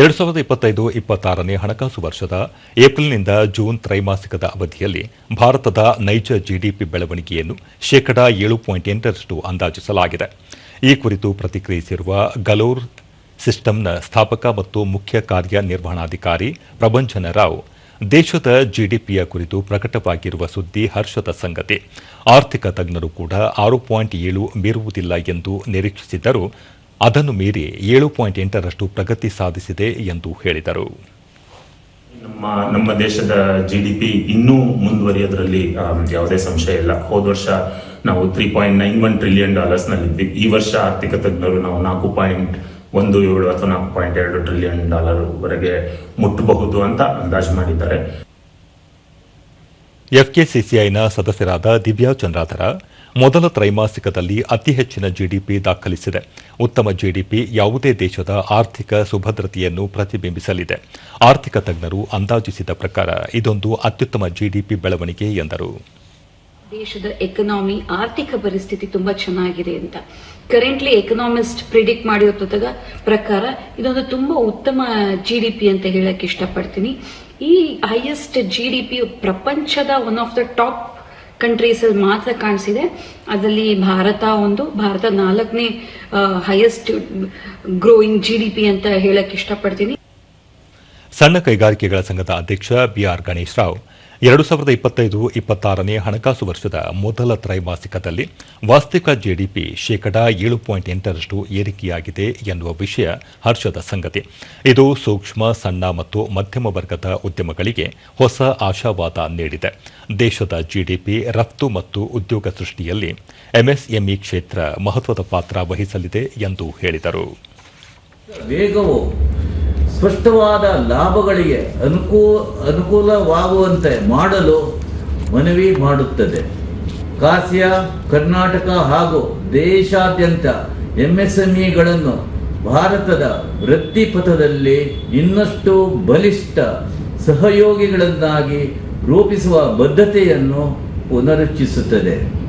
ಎರಡು ಸಾವಿರದ ಇಪ್ಪತ್ತೈದು ಇಪ್ಪತ್ತಾರನೇ ಹಣಕಾಸು ವರ್ಷದ ಏಪ್ರಿಲ್ನಿಂದ ಜೂನ್ ತ್ರೈಮಾಸಿಕದ ಅವಧಿಯಲ್ಲಿ ಭಾರತದ ನೈಜ ಜಿಡಿಪಿ ಬೆಳವಣಿಗೆಯನ್ನು ಶೇಕಡಾ ಏಳು ಪಾಯಿಂಟ್ ಎಂಟರಷ್ಟು ಅಂದಾಜಿಸಲಾಗಿದೆ. ಈ ಕುರಿತು ಪ್ರತಿಕ್ರಿಯಿಸಿರುವ ಗಲೋರ್ ಸಿಸ್ಟಮ್ನ ಸ್ಥಾಪಕ ಮತ್ತು ಮುಖ್ಯ ಕಾರ್ಯನಿರ್ವಹಣಾಧಿಕಾರಿ ಪ್ರಭಂಜನ ರಾವ್, ದೇಶದ ಜಿಡಿಪಿಯ ಕುರಿತು ಪ್ರಕಟವಾಗಿರುವ ಸುದ್ದಿ ಹರ್ಷದ ಸಂಗತಿ, ಆರ್ಥಿಕ ತಜ್ಞರು ಕೂಡ ಆರು ಪಾಯಿಂಟ್ ಏಳು ಮೀರುವುದಿಲ್ಲ ಎಂದು ನಿರೀಕ್ಷಿಸಿದ್ದರೂ ಅದನ್ನು ಮೀರಿ ಏಳು ಪಾಯಿಂಟ್ ಎಂಟರಷ್ಟು ಪ್ರಗತಿ ಸಾಧಿಸಿದೆ ಎಂದು ಹೇಳಿದರು. ನಮ್ಮ ನಮ್ಮ ದೇಶದ ಜಿ ಡಿ ಪಿ ಇನ್ನೂ ಮುಂದುವರಿಯೋದ್ರಲ್ಲಿ ಯಾವುದೇ ಸಂಶಯ ಇಲ್ಲ. ಹೋದ ವರ್ಷ ನಾವು three point nine one trillion dollars ನಲ್ಲಿದ್ವಿ. ಈ ವರ್ಷ ಆರ್ಥಿಕ ತಜ್ಞರು ನಾವು ನಾಲ್ಕು ಪಾಯಿಂಟ್ ಒಂದು ಏಳು ಅಥವಾ ನಾಲ್ಕು ಪಾಯಿಂಟ್ ಎರಡು ಟ್ರಿಲಿಯನ್ ಡಾಲರ್ ವರೆಗೆ ಮುಟ್ಟಬಹುದು ಅಂತ ಅಂದಾಜು ಮಾಡಿದ್ದಾರೆ. ಎಫ್ಕೆಸಿಸಿಐನ ಸದಸ್ಯರಾದ ದಿವ್ಯಾ ಚಂದ್ರಾಧರ ಮೊದಲ ತ್ರೈಮಾಸಿಕದಲ್ಲಿ ಅತಿ ಹೆಚ್ಚಿನ ಜಿಡಿಪಿ ದಾಖಲಿಸಿದೆ. ಉತ್ತಮ ಜಿಡಿಪಿ ಯಾವುದೇ ದೇಶದ ಆರ್ಥಿಕ ಸುಭದ್ರತೆಯನ್ನು ಪ್ರತಿಬಿಂಬಿಸಲಿದೆ. ಆರ್ಥಿಕ ತಜ್ಞರು ಅಂದಾಜಿಸಿದ ಪ್ರಕಾರ ಇದೊಂದು ಅತ್ಯುತ್ತಮ ಜಿಡಿಪಿ ಬೆಳವಣಿಗೆ ಎಂದರು. ದೇಶದ ಎಕನಾಮಿ ಆರ್ಥಿಕ ಪರಿಸ್ಥಿತಿ ತುಂಬಾ ಚೆನ್ನಾಗಿದೆ ಅಂತ. ಕರೆಂಟ್ಲಿ ಎಕನಾಮಿಸ್ಟ್ ಪ್ರಿಡಿಕ್ಟ್ ಮಾಡಿರೋ ಪ್ರಕಾರ ಇದೊಂದು ತುಂಬಾ ಉತ್ತಮ ಜಿಡಿಪಿ ಅಂತ ಹೇಳಕ್ ಇಷ್ಟಪಡ್ತೀನಿ. ಈ ಹೈಯೆಸ್ಟ್ ಜಿಡಿಪಿ ಪ್ರಪಂಚದ one of the top countries ಅಲ್ಲಿ ಮಾತ್ರ ಕಾಣಿಸಿದೆ. ಅದರಲ್ಲಿ ಭಾರತ ಒಂದು, ಭಾರತ ನಾಲ್ಕನೇ highest growing G D P ಅಂತ ಹೇಳಕ್ ಇಷ್ಟಪಡ್ತೀನಿ. ಸಣ್ಣ ಕೈಗಾರಿಕೆಗಳ ಸಂಘದ ಅಧ್ಯಕ್ಷ ಬಿಆರ್ ಗಣೇಶ್ ರಾವ್. ಎರಡು ಸಾವಿರದ ಇಪ್ಪತ್ತೈದು ಇಪ್ಪತ್ತಾರನೇ ಹಣಕಾಸು ವರ್ಷದ ಮೊದಲ ತ್ರೈಮಾಸಿಕದಲ್ಲಿ ವಾಸ್ತವಿಕ ಜಿಡಿಪಿ ಶೇಕಡಾ ಏಳು ಪಾಯಿಂಟ್ ಎಂಟರಷ್ಟು ಏರಿಕೆಯಾಗಿದೆ ಎನ್ನುವ ವಿಷಯ ಹರ್ಷದ ಸಂಗತಿ. ಇದು ಸೂಕ್ಷ್ಮ, ಸಣ್ಣ ಮತ್ತು ಮಧ್ಯಮ ವರ್ಗದ ಉದ್ಯಮಗಳಿಗೆ ಹೊಸ ಆಶಾವಾದ ನೀಡಿದೆ. ದೇಶದ ಜಿಡಿಪಿ ರಫ್ತು ಮತ್ತು ಉದ್ಯೋಗ ಸೃಷ್ಟಿಯಲ್ಲಿ ಎಂಎಸ್ಎಂಇ ಕ್ಷೇತ್ರ ಮಹತ್ವದ ಪಾತ್ರ ವಹಿಸಲಿದೆ ಎಂದು ಹೇಳಿದರು. ಸ್ಪಷ್ಟವಾದ ಲಾಭಗಳಿಗೆ ಅನುಕೂ, ಅನುಕೂಲವಾಗುವಂತೆ ಮಾಡಲು ಮನವಿ ಮಾಡುತ್ತದೆ. ಕಾಸಿಯ, ಕರ್ನಾಟಕ ಹಾಗೂ ದೇಶಾದ್ಯಂತ ಎಂಎಸ್ಎಂಇಗಳನ್ನು ಭಾರತದ ವೃತ್ತಿಪಥದಲ್ಲಿ ಇನ್ನಷ್ಟು ಬಲಿಷ್ಠ ಸಹಯೋಗಿಗಳನ್ನಾಗಿ ರೂಪಿಸುವ ಬದ್ಧತೆಯನ್ನು ಪುನರುಚ್ಚಿಸುತ್ತದೆ